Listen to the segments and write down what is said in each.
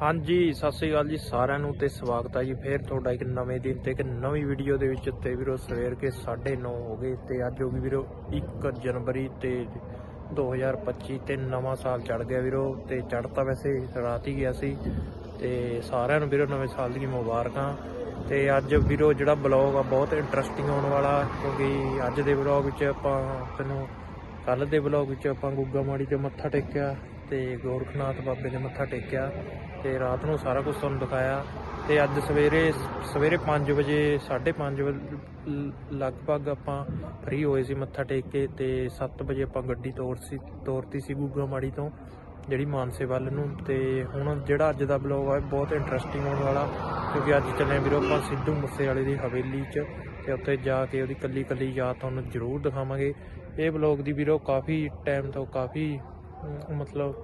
ਹਾਂਜੀ, ਸਤਿ ਸ੍ਰੀ ਅਕਾਲ ਜੀ ਸਾਰਿਆਂ ਨੂੰ ਤੇ ਸਵਾਗਤ ਹੈ ਜੀ ਫੇਰ ਤੁਹਾਡਾ ਇੱਕ ਨਵੇਂ ਦਿਨ ਤੇ ਇੱਕ ਨਵੀਂ ਵੀਡੀਓ ਦੇ ਵਿੱਚ ਤੇ ਵੀਰੋ ਸਵੇਰ ਕੇ 9:30 ਹੋ ਗਏ ਤੇ ਅੱਜ ਹੋ ਗਈ ਵੀਰੋ 1 ਜਨਵਰੀ ਤੇ 2025 ਤੇ ਨਵਾਂ ਸਾਲ ਚੜ ਗਿਆ ਵੀਰੋ ਤੇ ਚੜ ਤਾਂ ਵੈਸੇ ਰਾਤ ਹੀ ਗਿਆ ਸੀ ਤੇ ਸਾਰਿਆਂ ਨੂੰ ਵੀਰੋ ਨਵੇਂ ਸਾਲ ਦੀਆਂ ਮੁਬਾਰਕਾਂ ਤੇ ਅੱਜ ਵੀਰੋ ਜਿਹੜਾ ਬਲੌਗ ਆ ਬਹੁਤ ਇੰਟਰਸਟਿੰਗ ਹੋਣ ਵਾਲਾ ਕਿਉਂਕਿ ਅੱਜ ਦੇ ਬਲੌਗ ਵਿੱਚ ਆਪਾਂ ਤੈਨੂੰ ਕੱਲ ਦੇ ਬਲੌਗ ਵਿੱਚ ਆਪਾਂ ਗੁੱਗਾ ਮਾੜੀ ਤੇ ਮੱਥਾ ਟੇਕਿਆ ਤੇ ਗੋਰਖਨਾਥ ਬਾਬੇ ਦੇ ਮੱਥਾ ਟੇਕਿਆ ਤੇ ਰਾਤ ਨੂੰ ਸਾਰਾ ਕੁਝ ਤੁਹਾਨੂੰ ਦਿਖਾਇਆ। ਤੇ ਅੱਜ ਸਵੇਰੇ ਸਵੇਰੇ 5 ਵਜੇ 5:30 ਵਜੇ ਲਗਭਗ ਆਪਾਂ ਫ੍ਰੀ ਹੋਏ ਸੀ ਮੱਥਾ ਟੇਕ ਕੇ ਤੇ 7 ਵਜੇ ਆਪਾਂ ਗੱਡੀ ਤੋਰ ਸੀ, ਤੋਰਤੀ ਸੀ ਗੁੱਗਾ ਮਾੜੀ ਤੋਂ, ਜਿਹੜੀ ਮਾਨਸੇ ਵੱਲ ਨੂੰ। ਤੇ ਹੁਣ ਜਿਹੜਾ ਅੱਜ ਦਾ ਬਲੌਗ ਆ ਬਹੁਤ ਇੰਟਰਸਟਿੰਗ ਹੋਣ ਵਾਲਾ, ਕਿਉਂਕਿ ਅੱਜ ਚੱਲੇ ਵੀਰੋ ਆਪਾਂ ਸਿੱਧੂ ਮੂਸੇਵਾਲੇ ਦੀ ਹਵੇਲੀ 'ਚ ਤੇ ਉੱਥੇ ਜਾ ਕੇ ਉਹਦੀ ਕੱਲੀ ਕੱਲੀ ਯਾਦ ਤੁਹਾਨੂੰ ਜ਼ਰੂਰ ਦਿਖਾਵਾਂਗੇ। ਇਹ ਬਲੌਗ ਦੀ ਵੀਰੋ ਕਾਫੀ ਟਾਈਮ ਤੋਂ ਕਾਫੀ ਮਤਲਬ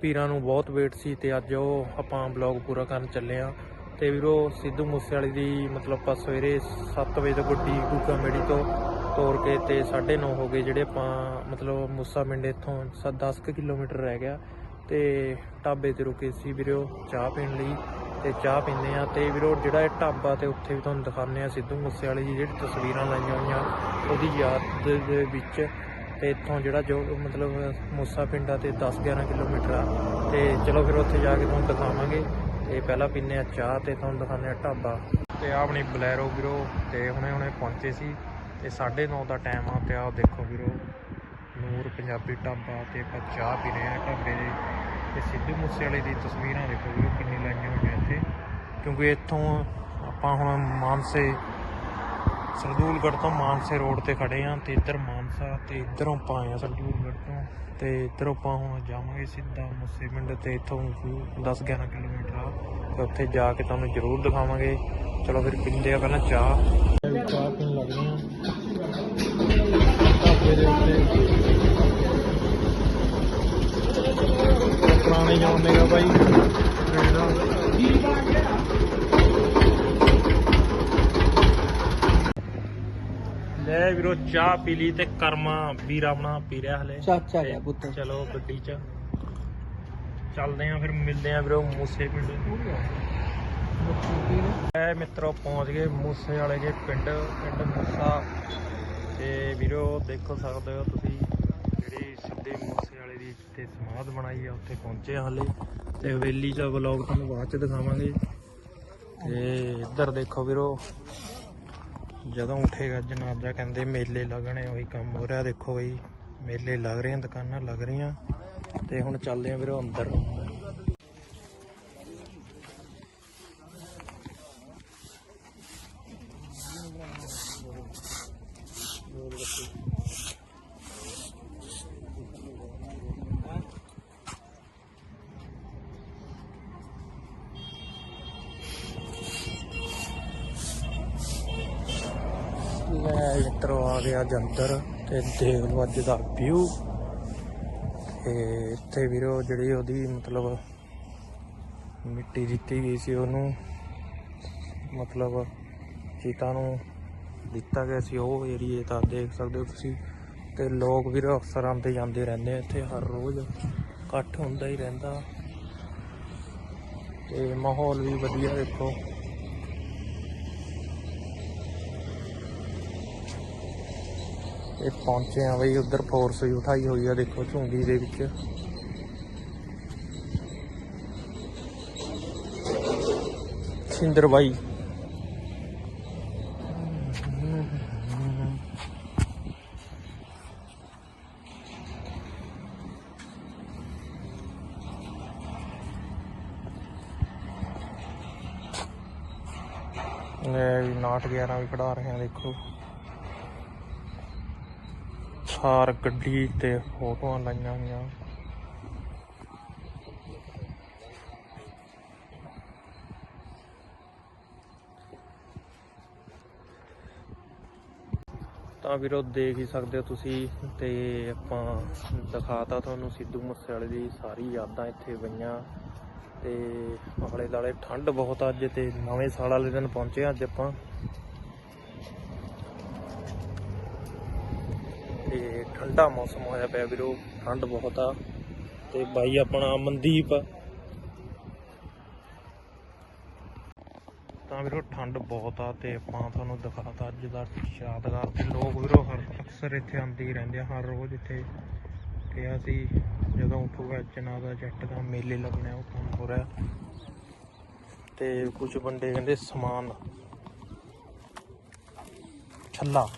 ਪੀਰਾਂ ਨੂੰ ਬਹੁਤ ਵੇਟ ਸੀ ਤੇ ਅੱਜ ਉਹ ਆਪਾਂ ਬਲੌਗ ਪੂਰਾ ਕਰਨ ਚੱਲੇ ਆ ਤੇ ਵੀਰੋ, ਸਿੱਧੂ ਮੂਸੇਵਾਲੇ ਦੀ ਮਤਲਬ ਆਪਾਂ ਸਵੇਰੇ 7 ਵਜੇ ਤੋਂ ਗੱਡੀ ਗੁੱਗਾ ਮੇੜੀ ਤੋਂ ਤੋਰ ਕੇ ਤੇ 9:30 ਹੋ ਗਏ ਜਿਹੜੇ ਆਪਾਂ ਮਤਲਬ ਮੂਸਾ ਪਿੰਡ ਇੱਥੋਂ 10 ਕਿਲੋਮੀਟਰ ਰਹਿ ਗਿਆ। ਤੇ ਢਾਬੇ ਤੇ ਰੁਕੇ ਸੀ ਵੀਰੋ ਚਾਹ ਪੀਣ ਲਈ ਤੇ ਚਾਹ ਪੀਂਦੇ ਆ ਤੇ ਵੀਰੋ ਜਿਹੜਾ ਇਹ ਢਾਬਾ ਤੇ ਉੱਥੇ ਵੀ ਤੁਹਾਨੂੰ ਦਿਖਾਉਂਦੇ ਆ ਸਿੱਧੂ ਮੂਸੇਵਾਲੇ ਦੀ ਜਿਹੜੀ ਤਸਵੀਰਾਂ ਲਾਈਆਂ ਹੋਈਆਂ, ਉਹਦੀ ਯਾਦ ਦੇ ਵਿੱਚ ਤੇ ਇੱਥੋਂ ਜਿਹੜਾ ਜੋ ਮਤਲਬ ਮੂਸਾ ਪਿੰਡਾ ਤੇ 10-11 ਕਿਲੋਮੀਟਰ ਆ। ਤੇ ਚਲੋ ਫਿਰ ਉੱਥੇ ਜਾ ਕੇ ਤੁਹਾਨੂੰ ਦਿਖਾਵਾਂਗੇ। ਤੇ ਪਹਿਲਾਂ ਪੀਨੇ ਆ ਚਾਹ ਤੇ ਤੁਹਾਨੂੰ ਦਿਖਾਉਂਦੇ ਆ ਢਾਬਾ। ਤੇ ਆਹ ਆਪਣੀ ਬਲੈਰੋ ਵੀਰੋ, ਤੇ ਹੁਣੇ ਹੁਣੇ ਪਹੁੰਚੇ ਸੀ। ਤੇ 9:30 ਦਾ ਟਾਈਮ ਆ ਤੇ ਆਹ ਦੇਖੋ ਵੀਰੋ, ਨੂਰ ਪੰਜਾਬੀ ਢਾਬਾ ਤੇ ਆਪਾਂ ਚਾਹ ਪੀ ਰਹੇ ਆ ਢਾਬੇ ਦੇ। ਤੇ ਸਿੱਧੂ ਮੂਸੇਵਾਲੇ ਦੀ ਤਸਵੀਰਾਂ ਦੇਖੋ ਵੀਰੋ ਕਿੰਨੀ ਲਾਈਆਂ ਹੋਈਆਂ ਇੱਥੇ। ਕਿਉਂਕਿ ਇੱਥੋਂ ਆਪਾਂ ਹੁਣ ਮਾਨਸੇ ਸਰਦੂਲਗੜ੍ਹ ਤੋਂ ਮਾਨਸੇ ਰੋਡ ਤੇ ਖੜੇ ਆ ਤੇ ਇੱਧਰ ਮਾਨਸਾ ਤੇ ਇੱਧਰੋਂ ਆਪਾਂ ਆਏ ਆ ਸਰਦੂਲਗੜ੍ਹ ਤੋਂ ਤੇ ਇੱਧਰੋਂ ਆਪਾਂ ਹੁਣ ਜਾਵਾਂਗੇ ਸਿੱਧਾ ਮੁੱਸੇ ਪਿੰਡ ਤੇ ਇੱਥੋਂ 10-11 ਕਿਲੋਮੀਟਰ ਆ ਤੇ ਉੱਥੇ ਜਾ ਕੇ ਤੁਹਾਨੂੰ ਜ਼ਰੂਰ ਦਿਖਾਵਾਂਗੇ। ਚਲੋ ਫਿਰ ਪੀਂਦੇ ਆ ਪਹਿਲਾਂ ਚਾਹ। ਚਾਹ ਪੀਣ ਲੱਗਦੇ ਆ ਢਾਬੇ ਦੇ ਉੱਤੇ। ਪੁਰਾਣੇ ਜ਼ਮਾਨੇ ਦਾ ਬਾਈ। ਵੀਰੋ ਚਾਹ ਪੀ ਲਈ ਤੇ ਕਰਮਾ ਵੀਰ ਆਪਣਾ ਪੀ ਰਿਹਾ ਹਲੇ। ਚਾਚਾ ਗਿਆ ਪੁੱਤ। ਚਲੋ ਗੱਡੀ 'ਚ। ਚੱਲਦੇ ਆਂ ਫਿਰ ਮਿਲਦੇ ਆਂ ਵੀਰੋ ਮੂਸੇ ਪਿੰਡ। ਐ ਮਿੱਤਰੋ ਪਹੁੰਚ ਗਏ ਮੂਸੇ ਵਾਲੇ ਦੇ ਪਿੰਡ ਪਿੰਡ ਮੂਸਾ। ਤੇ ਵੀਰੋ ਦੇਖੋ ਸਕਦੇ ਹੋ ਤੁਸੀਂ ਜਿਹੜੀ ਸਿੱਧੇ ਮੂਸੇ ਵਾਲੇ ਦੀ ਤੇ ਸਮਾਧ ਬਣਾਈ ਆ ਉੱਥੇ ਪਹੁੰਚੇ ਹਲੇ। ਤੇ ਹਵੇਲੀ ਦਾ ਵਲੌਗ ਤੁਹਾਨੂੰ ਬਾਅਦ ਚ ਦਿਖਾਵਾਂਗੇ। ਤੇ ਇੱਧਰ ਦੇਖੋ ਵੀਰੋ ਜਦੋਂ ਉਠੇਗਾ ਜਨਾਜ਼ਾ ਕਹਿੰਦੇ ਮੇਲੇ ਲੱਗਣੇ, ਉਹੀ ਕੰਮ ਹੋ ਰਿਹਾ। ਦੇਖੋ ਬਈ, ਮੇਲੇ ਲੱਗ ਰਹੇ ਦੁਕਾਨਾਂ ਲੱਗ ਰਹੀਆਂ ਤੇ ਹੁਣ ਚੱਲਦੇ ਆ ਵੀਰੋ ਅੰਦਰ। ਮੈਂ ਮਿੱਤਰੋ ਆ ਗਿਆ ਅੱਜ ਅੰਦਰ ਤੇ ਦੇਖ ਲਓ ਅੱਜ ਦਾ ਵਿਊ ਤੇ ਇੱਥੇ ਵੀਰੋ ਜਿਹੜੀ ਉਹਦੀ ਮਤਲਬ ਮਿੱਟੀ ਦਿੱਤੀ ਗਈ ਸੀ ਉਹਨੂੰ, ਮਤਲਬ ਚੀਤਾ ਨੂੰ ਦਿੱਤਾ ਗਿਆ ਸੀ ਉਹ ਏਰੀਏ ਤਾਂ ਦੇਖ ਸਕਦੇ ਹੋ ਤੁਸੀਂ। ਤੇ ਲੋਕ ਵੀਰੋ ਅਕਸਰ ਆਉਂਦੇ ਜਾਂਦੇ ਰਹਿੰਦੇ ਆ ਇੱਥੇ, ਹਰ ਰੋਜ਼ ਇਕੱਠ ਹੁੰਦਾ ਹੀ ਰਹਿੰਦਾ। ਤੇ ਮਾਹੌਲ ਵੀ ਵਧੀਆ ਦੇਖੋ। ਇਹ ਪਹੁੰਚੇ ਆ ਬਈ, ਉਧਰ ਫੋਰਸ ਵੀ ਉਠਾਈ ਹੋਈ ਆ, ਦੇਖੋ ਝੁੰਗੀ ਦੇ ਵਿੱਚ। ਸਿੰਦਰ ਬਾਈ। ਇਹ ਵੀ ਨਾਟ 11 ਵੀ ਕਢਾ ਰਹੇ ਆ, ਦੇਖੋ। ਸਾਰ ਗੱਡੀ ਤੇ ਫੋਟੋਆਂ ਲਾਈਆਂ ਹੋਈਆਂ। ਤਾਂ ਵੀਰੋ ਦੇਖ ਹੀ ਸਕਦੇ ਹੋ ਤੁਸੀਂ ਤੇ ਆਪਾਂ ਦਿਖਾਤਾ ਤੁਹਾਨੂੰ ਸਿੱਧੂ ਮੂਸੇਵਾਲੇ ਦੀ ਸਾਰੀ ਯਾਦਾਂ ਇੱਥੇ ਪਈਆਂ। ਤੇ ਆਲੇ ਦਾਲੇ ਠੰਡ ਬਹੁਤ ਅੱਜ ਤੇ ਨਵੇਂ ਸਾਲ ਵਾਲੇ ਦਿਨ ਪਹੁੰਚੇ ਅੱਜ ਆਪਾਂ। ਤੇ ਠੰਡਾ ਮੌਸਮ ਹੋਇਆ ਪਿਆ ਵੀਰੋ, ਠੰਡ ਬਹੁਤ ਆ। ਤੇ ਬਾਈ ਆਪਣਾ ਮਨਦੀਪ। ਤਾਂ ਵੀਰੋ, ਠੰਡ ਬਹੁਤ ਆ ਤੇ ਆਪਾਂ ਤੁਹਾਨੂੰ ਦਿਖਾਤਾ ਅੱਜ ਦਾ ਯਾਦਗਾਰ। ਤੇ ਲੋਕ ਵੀਰੋ, ਹਰ ਅਕਸਰ ਇੱਥੇ ਆਉਂਦੇ ਹੀ ਰਹਿੰਦੇ ਆ, ਹਰ ਰੋਜ਼ ਇੱਥੇ। ਕਿਹਾ ਸੀ ਜਦੋਂ ਉੱਠੂਗਾ ਦਾ ਜੱਟ ਦਾ ਮੇਲੇ ਲੱਗਣਾ ਉਹ ਕੰਮ ਹੋ ਰਿਹਾ। ਤੇ ਕੁਝ ਬੰਦੇ ਕਹਿੰਦੇ ਸਮਾਨ। ਛੱਲਾ।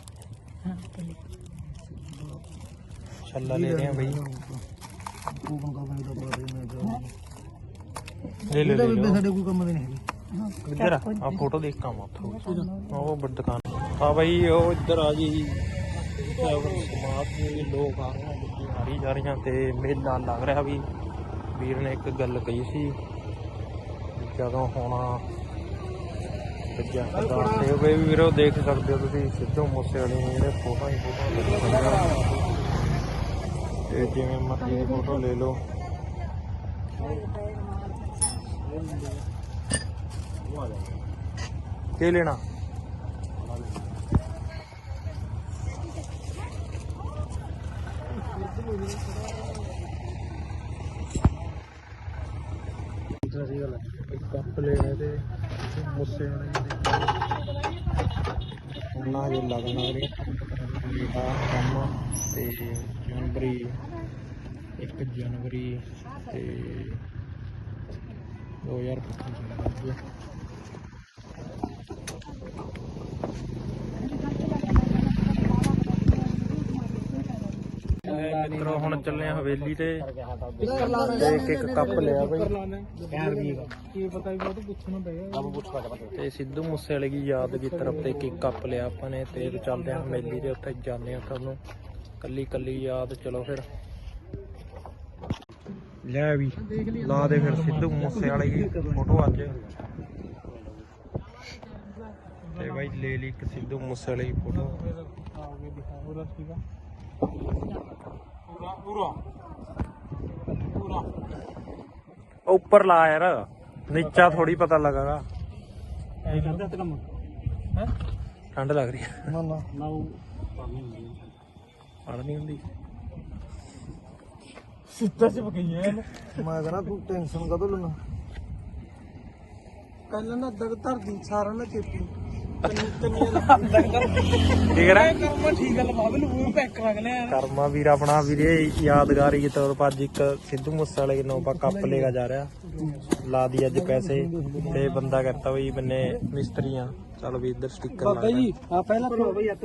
ਛੱਲਾ ਲੈ ਰਹੇ ਆ ਬਈ। ਲੈ ਲੈ ਲੈ ਲਓ। ਸਾਡੇ ਕੋਈ ਕੰਮ ਦੇ ਨਹੀਂ ਹੈਗੇ। ਇੱਧਰ ਆ ਫੋਟੋ ਦੇਖ ਕੰਮ ਉੱਥੋਂ। ਉਹ ਬੜੀ ਦੁਕਾਨ। ਹਾਂ ਭਾਈ ਉਹ ਇੱਧਰ ਆ ਜੀ। ਸਮਾਜ ਦੇ ਲੋਕ ਆ। ਰਹੇ ਆ ਆ ਜਾ ਰਹੀਆਂ ਤੇ ਮੇਲਾ ਲੱਗ ਰਿਹਾ ਵੀ। ਵੀਰ ਨੇ ਇੱਕ ਗੱਲ ਕਹੀ ਸੀ ਜਦੋਂ ਹੋਣਾ ਸੱਜਾ ਸਰਦਾਰ ਤੇ ਉਹ ਵੀ ਵੀਰੋ ਦੇਖ ਸਕਦੇ ਹੋ ਤੁਸੀਂ ਸਿੱਧੂ ਮੂਸੇ ਵਾਲੇ ਨੇ ਜਿਹੜੇ ਫੋਟੋ ਹੀ ਫੋਟੋ ਤੇ ਜਿਵੇਂ ਮਰਜ਼ੀ ਦੀ ਫੋਟੋ ਲੈ ਲਓ ਕੀ ਲੈਣਾ ਇੱਕ ਕੱਪ ਲੈਣਾ ਤੇ ਮੁੱਸੇ ਵਾਲੇ ਉਹਨਾਂ ਜੇ ਲੱਗਣਾ ਰੇ ਆ ਕੰਮ ਤੇ ਜਨਵਰੀ 1 ਜਨਵਰੀ ਤੇ 2025 ਇਹ ਮਿੱਤਰੋ ਹੁਣ ਚੱਲੇ ਆ ਹਵੇਲੀ ਤੇ। ਇੱਕ ਇੱਕ ਕੱਪ ਲਿਆ ਬਈ। ਕੀ ਪਤਾ ਵੀ ਬਹੁਤ ਪੁੱਛਣਾ ਪਏਗਾ। ਆਪ ਪੁੱਛ ਤੇ ਸਿੱਧੂ ਮੂਸੇ ਵਾਲੇ ਦੀ ਯਾਦ ਦੀ ਤਰਫ ਤੇ ਇੱਕ ਇੱਕ ਕੱਪ ਲਿਆ ਆਪਾਂ ਨੇ ਤੇ ਚੱਲਦੇ ਆ ਹਵੇਲੀ ਦੇ ਉੱਥੇ ਜਾਂਦੇ ਆ ਤੁਹਾਨੂੰ। ਕੱਲੀ ਕੱਲੀ ਯਾਦ ਚਲੋ ਫਿਰ। ਲੈ ਵੀ ਲਾ ਦੇ ਫਿਰ ਸਿੱਧੂ ਮੂਸੇ ਵਾਲੇ ਦੀ ਫੋਟੋ ਅੱਜ। ਤੇ ਬਾਈ ਲੈ ਲਈ ਇੱਕ ਸਿੱਧੂ ਮੂਸੇ ਵਾਲੇ ਦੀ ਫੋਟੋ। ਆਗੇ ਦਿਖਾ ਪੂਰਾ ਠੀਕ ਆ ਪੂਰਾ ਪੂਰਾ ਪੂਰਾ ਉਹ ਉੱਪਰ ਲਾ ਯਾਰ ਨੀਚਾ ਥੋੜੀ ਪਤਾ ਲੱਗਾਗਾ ਐ ਕਰਦਾ ਤੇ ਕੰਮ ਹੈ? ਠੰਡ ਲੱਗ ਰਹੀ ਹੈ। ਨਾ ਨਾ ਨਾ। ਪੜ ਨਹੀਂ ਹੁੰਦੀ। ਸਿੱਧਾ ਚ ਪਕਈਆਂ ਮੈਂ ਕਹਿੰਦਾ ਤੂੰ ਟੈਨਸ਼ਨ ਕਦੋਂ ਲੈਣਾ ਕੱਲ ਨਾ ਦਗ ਧਰਦੀ ਸਾਰਾ ਨਾ ਚੇਪੀ ਕਰਮਾ ਠੀਕ ਪੈਕ ਲਿਆ ਵੀਰ ਆਪਣਾ ਵੀਰੇ ਯਾਦਗਾਰੀ ਦੇ ਤੌਰ ਪਰ ਅੱਜ ਇੱਕ ਸਿੱਧੂ ਮੂਸੇ ਵਾਲੇ ਨੂੰ ਆਪਾਂ ਕੱਪ ਲੈਗਾ ਜਾ ਰਿਹਾ। ਲਾ ਦੀ ਅੱਜ ਪੈਸੇ ਤੇ ਬੰਦਾ ਕਰਤਾ ਬਈ ਬੰਨੇ ਮਿਸਤਰੀਆਂ। ਚਲ ਵੀ ਇੱਧਰ ਸਟicker ਲਾ ਬਾਬਾ ਜੀ ਆ ਪਹਿਲਾਂ ਤੋਂ ਬਈ ਅੱਤ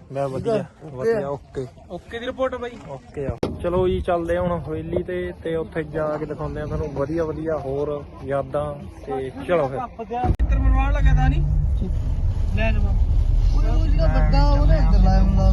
ਮੈਂ ਵਧੀਆ ਵਧੀਆ ਓਕੇ। ਓਕੇ ਦੀ ਰਿਪੋਰਟ ਬਾਈ। ਓਕੇ ਆ। ਚਲੋ ਜੀ ਚੱਲਦੇ ਹੁਣ ਹਵੇਲੀ ਤੇ ਤੇ ਉੱਥੇ ਜਾ ਕੇ ਦਿਖਾਉਂਦੇ ਆ ਤੁਹਾਨੂੰ ਵਧੀਆ ਵਧੀਆ ਹੋਰ ਯਾਦਾਂ ਤੇ ਚਲੋ ਫਿਰ। ਚਿੱਤਰ ਮਰਵਾਣ ਲੱਗਾ ਤਾਂ ਨਹੀਂ? ਲੈ ਜਮਾ ਉਹ ਜਿਹੜਾ ਵੱਡਾ ਉਹਦੇ ਇੱਧਰ ਲਾਇਆ ਹੁੰਦਾ